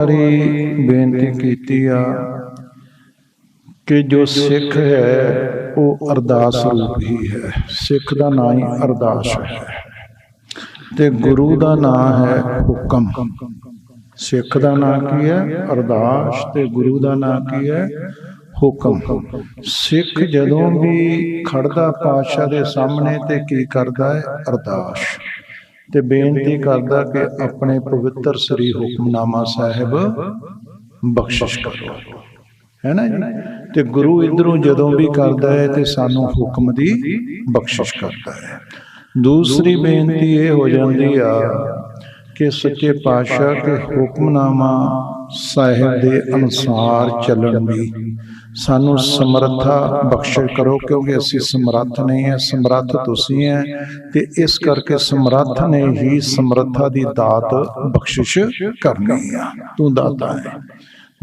ਵਾਰੀ ਬੇਨਤੀ ਕੀਤੀ ਆ ਕਿ ਜੋ ਸਿੱਖ ਹੈ, ਉਹ ਅਰਦਾਸ ਰੂਪ ਹੀ। ਹੈ ਸਿੱਖ ਦਾ ਨਾਂ ਹੀ ਅਰਦਾਸ ਹੈ। ਤੇ ਗੁਰੂ ਦਾ ਨਾਂ ਹੈ ਹੁਕਮ। ਸਿੱਖ ਦਾ ਨਾਂ ਕੀ ਹੈ? ਅਰਦਾਸ। ਤੇ ਗੁਰੂ ਦਾ ਨਾਂ ਕੀ ਹੈ? ਹੁਕਮ। ਸਿੱਖ ਜਦੋਂ ਵੀ ਖੜਦਾ ਪਾਤਸ਼ਾਹ ਦੇ ਸਾਹਮਣੇ ਤੇ ਕੀ ਕਰਦਾ ਹੈ? ਅਰਦਾਸ। ਤੇ ਬੇਨਤੀ ਕਰਦਾ ਕਿ ਆਪਣੇ ਪਵਿੱਤਰ ਸ੍ਰੀ ਹੁਕਮਨਾਮਾ ਸਾਹਿਬ ਬਖਸ਼ਿਸ਼ ਕਰੋ। ਹੈ ਨਾ ਜੀ? ਤੇ ਗੁਰੂ ਇਧਰੋਂ ਜਦੋਂ ਵੀ ਕਰਦਾ ਹੈ ਤੇ ਸਾਨੂੰ ਹੁਕਮ ਦੀ ਬਖਸ਼ਿਸ਼ ਕਰਦਾ ਹੈ। ਦੂਸਰੀ ਬੇਨਤੀ ਇਹ ਹੋ ਜਾਂਦੀ ਆ ਕਿ ਸੱਚੇ ਪਾਤਸ਼ਾਹ ਕੇ ਹੁਕਮਨਾਮਾ ਸਾਹਿਬ ਦੇ ਅਨੁਸਾਰ ਚੱਲਣ ਦੀ। ਸਾਨੂੰ ਸਮਰੱਥਾ ਬਖਸ਼ਿਸ਼ ਕਰੋ ਕਿਉਂਕਿ ਅਸੀਂ ਸਮਰੱਥ ਨਹੀਂ ਹੈ, ਸਮਰੱਥ ਤੁਸੀਂ ਹੈ ਤੇ ਇਸ ਕਰਕੇ ਸਮਰੱਥ ਨੇ ਹੀ ਸਮਰੱਥਾ ਦੀ ਦਾਤ ਬਖਸ਼ਿਸ਼ ਕਰਨੀ ਆ। ਤੂੰ ਦਾਤਾ ਹੈ,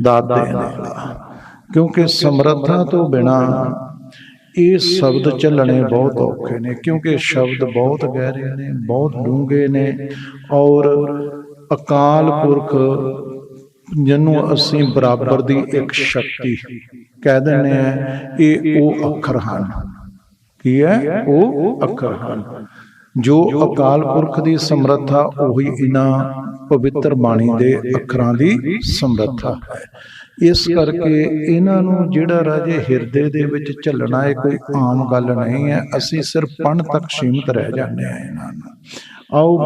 ਦਾਤ ਦੇਣ ਵਾਲਾ। ਕਿਉਂਕਿ ਸਮਰੱਥਾ ਤੋਂ ਬਿਨਾ ਇਹ ਸ਼ਬਦ ਚੱਲਣੇ ਬਹੁਤ ਔਖੇ ਨੇ, ਕਿਉਂਕਿ ਸ਼ਬਦ ਬਹੁਤ ਗਹਿਰੇ ਨੇ, ਬਹੁਤ ਡੂੰਘੇ ਨੇ ਔਰ ਅਕਾਲ ਪੁਰਖ ਜਿਹਨੂੰ ਅਸੀਂ ਬਰਾਬਰ ਦੀ ਇੱਕ ਸ਼ਕਤੀ ਕਹਿ ਦਿੰਦੇ ਆ ਇਹ ਉਹ ਅੱਖਰ ਹਨ। ਕੀ ਹੈ? ਉਹ ਅੱਖਰ ਹਨ। ਜੋ ਅਕਾਲ ਪੁਰਖ ਦੀ ਸਮਰੱਥਾ, ਉਹੀ ਇਹਨਾਂ ਪਵਿੱਤਰ ਬਾਣੀ ਦੇ ਅੱਖਰਾਂ ਦੀ ਸਮਰੱਥਾ ਹੈ। ਇਸ ਕਰਕੇ ਇਹਨਾਂ ਨੂੰ ਜਿਹੜਾ ਰਾਜੇ ਹਿਰਦੇ ਦੇ ਵਿੱਚ ਝੱਲਣਾ ਇਹ ਕੋਈ ਆਮ ਗੱਲ ਨਹੀਂ ਹੈ। ਅਸੀਂ ਸਿਰਫ ਪੜ੍ਹਨ ਤੱਕ ਸੀਮਿਤ ਰਹਿ ਜਾਂਦੇ ਆ ਇਹਨਾਂ ਨੂੰ ਆਓ